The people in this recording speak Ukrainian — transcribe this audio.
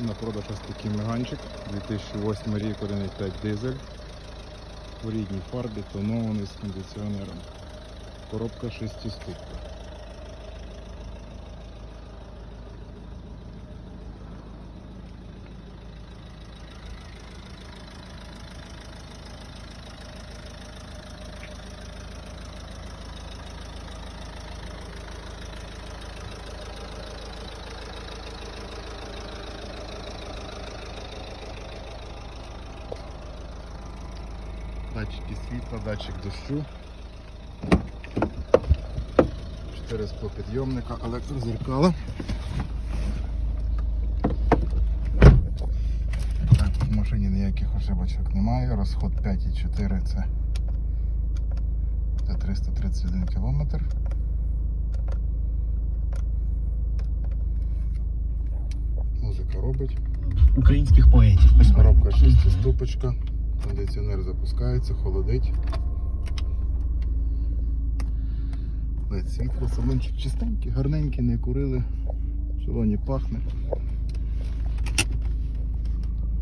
На продаж ось такий меганчик 2008 рік 1,5 дизель. У рідній фарбі, тонований з кондиціонером. Коробка 6 ступка. Датчики світла, датчик дощу. 4 склопідйомника, електрозеркала. Так, в машині ніяких ошибочок немає. Розход 5,4 це, це 331 кілометр. Музика робить. українських поетів. Коробка 6 ступочка. Кондиціонер запускається, холодить. Світло, салончик чистенький, гарненький, не курили. В салоні пахне.